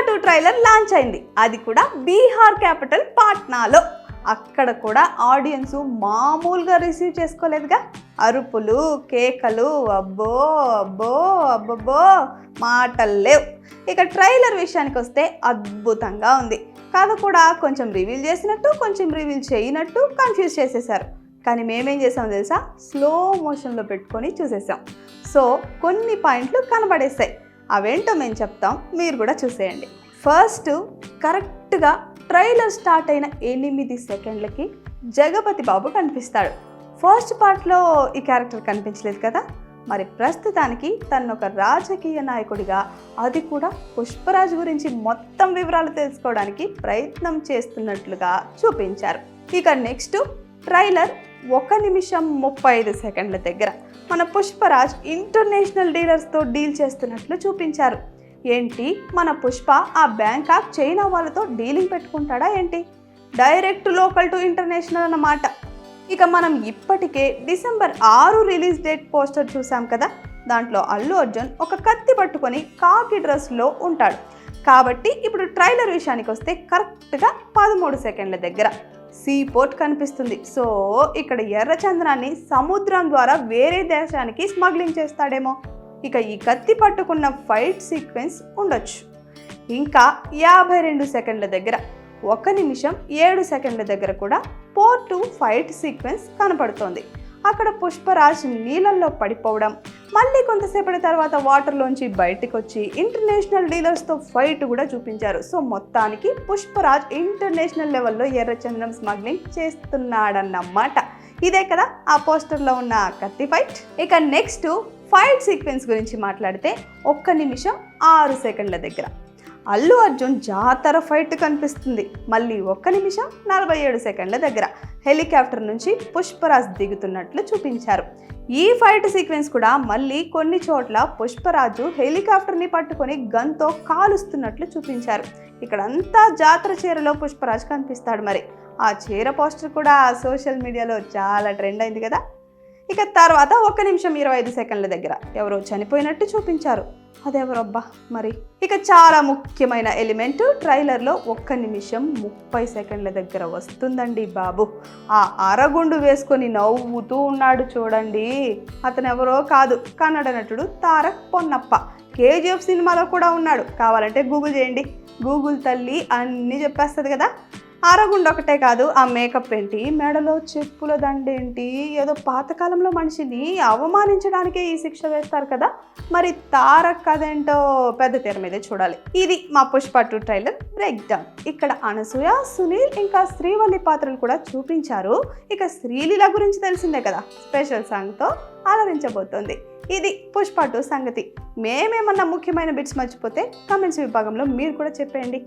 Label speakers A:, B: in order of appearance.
A: Two trailer launch అయింది. అది కూడా బీహార్ క్యాపిటల్ పాట్నాలో. అక్కడ కూడా ఆడియన్స్ మామూలుగా రిసీవ్ చేసుకోలేదుగా. అరుపులు కేకలు అబ్బో అబ్బో అబ్బబ్బో మాటలు లేవు. ఇక ట్రైలర్ విషయానికి వస్తే అద్భుతంగా ఉంది. కథ కూడా కొంచెం రివీల్ చేసినట్టు కొంచెం రివీల్ చేయనట్టు కన్ఫ్యూజ్ చేసేసారు కానీ మేమేం చేసాం తెలుసా? స్లో మోషన్లో పెట్టుకొని చూసేసాం. సో కొన్ని పాయింట్లు కనబడేస్తాయి అవేంటో మేము చెప్తాం మీరు కూడా చూసేయండి. ఫస్ట్ కరెక్ట్గా ట్రైలర్ స్టార్ట్ అయిన ఎనిమిది సెకండ్లకి జగపతి బాబు కనిపిస్తాడు. ఫస్ట్ పార్ట్లో ఈ క్యారెక్టర్ కనిపించలేదు కదా? మరి ప్రస్తుతానికి తను ఒక రాజకీయ నాయకుడిగా అది కూడా పుష్పరాజు గురించి మొత్తం వివరాలు తెలుసుకోవడానికి ప్రయత్నం చేస్తున్నట్లుగా చూపించారు. ఇక నెక్స్ట్ ట్రైలర్ ఒక నిమిషం ముప్పై ఐదు సెకండ్ల దగ్గర. మన పుష్పరాజ్ ఇంటర్నేషనల్ డీలర్స్తో డీల్ చేస్తున్నట్లు చూపించారు. ఏంటి? మన పుష్ప ఆ బ్యాంకాక్ చైనా వాళ్ళతో డీలింగ్ పెట్టుకుంటాడా ఏంటి? డైరెక్ట్ లోకల్ టు ఇంటర్నేషనల్ అన్నమాట. ఇక మనం ఇప్పటికే డిసెంబర్ ఆరు రిలీజ్ డేట్ పోస్టర్ చూసాం కదా? దాంట్లో అల్లు అర్జున్ ఒక కత్తి పట్టుకొని కాకి డ్రెస్లో ఉంటాడు. కాబట్టి ఇప్పుడు ట్రైలర్ విషయానికి వస్తే కరెక్ట్గా పదమూడు సెకండ్ల దగ్గర. సీ పోర్ట్ కనిపిస్తుంది. సో ఇక్కడ ఎర్ర చంద్రాన్ని సముద్రం ద్వారా వేరే దేశానికి స్మగ్లింగ్ చేస్తాడేమో. ఇక ఈ కత్తి పట్టుకున్న ఫైట్ సీక్వెన్స్ ఉండొచ్చు. ఇంకా యాభై రెండు సెకండ్ల దగ్గర ఒక నిమిషం ఏడు సెకండ్ల దగ్గర కూడా పోర్టు ఫైట్ సీక్వెన్స్ కనపడుతోంది. అక్కడ పుష్పరాజ్ నీళ్ళల్లో పడిపోవడం మళ్ళీ కొంతసేపటి తర్వాత వాటర్లోంచి బయటకు వచ్చి ఇంటర్నేషనల్ డీలర్స్తో ఫైట్ కూడా చూపించారు. సో మొత్తానికి పుష్పరాజ్ ఇంటర్నేషనల్ లెవెల్లో ఎర్రచంద్రం స్మగ్లింగ్ చేస్తున్నాడన్నమాట. ఇదే కదా ఆ పోస్టర్లో ఉన్న కత్తి ఫైట్ ఇక నెక్స్ట్ ఫైట్ సీక్వెన్స్ గురించి మాట్లాడితే ఒక్క నిమిషం ఆరు సెకండ్ల దగ్గర. అల్లు అర్జున్ జాతర ఫైట్ కనిపిస్తుంది. మళ్ళీ ఒక్క నిమిషం నలభై ఏడు సెకండ్ల దగ్గర. హెలికాప్టర్ నుంచి పుష్పరాజ్ దిగుతున్నట్లు చూపించారు. ఈ ఫైట్ సీక్వెన్స్ కూడా మళ్ళీ కొన్ని చోట్ల పుష్పరాజు హెలికాప్టర్ని పట్టుకొని గన్తో కాలుస్తున్నట్లు చూపించారు. ఇక్కడంతా జాతర చీరలో పుష్పరాజ్ కనిపిస్తాడు మరి. ఆ చీర పోస్టర్ కూడా సోషల్ మీడియాలో చాలా ట్రెండ్ అయింది కదా. ఇక తర్వాత ఒక్క నిమిషం ఇరవై ఐదు సెకండ్ల దగ్గర ఎవరో చనిపోయినట్టు చూపించారు. అదెవరబ్బా మరి? ఇక చాలా ముఖ్యమైన ఎలిమెంట్ ట్రైలర్లో ఒక్క నిమిషం ముప్పై సెకండ్ల దగ్గర వస్తుందండి బాబు. ఆ అరగుండు వేసుకొని నవ్వుతూ ఉన్నాడు చూడండి. అతను ఎవరో కాదు కన్నడ నటుడు తారక్ పొన్నప్ప. కేజీఎఫ్ సినిమాలో కూడా ఉన్నాడు. కావాలంటే గూగుల్ చేయండి. గూగుల్ తల్లి అన్నీ చెప్పేస్తుంది కదా? అరగుండ ఒకటే కాదు ఆ మేకప్ ఏంటి మెడలో చెప్పుల దండేంటి ఏదో పాతకాలంలో మనిషిని అవమానించడానికే ఈ శిక్ష వేస్తారు కదా. మరి తారక్ కదేంటో పెద్ద తెర మీదే చూడాలి. ఇది మా Pushpa two trailer break down ఇక్కడ అనసూయ సునీల్ ఇంకా శ్రీవల్లి పాత్రలు కూడా చూపించారు. ఇక శ్రీలీల గురించి తెలిసిందే కదా. స్పెషల్ సాంగ్తో అలరించబోతోంది. ఇది పుష్ప టూ సంగతి. మేమేమన్నా ముఖ్యమైన బిట్స్ మర్చిపోతే కామెంట్స్ విభాగంలో మీరు కూడా చెప్పేయండి.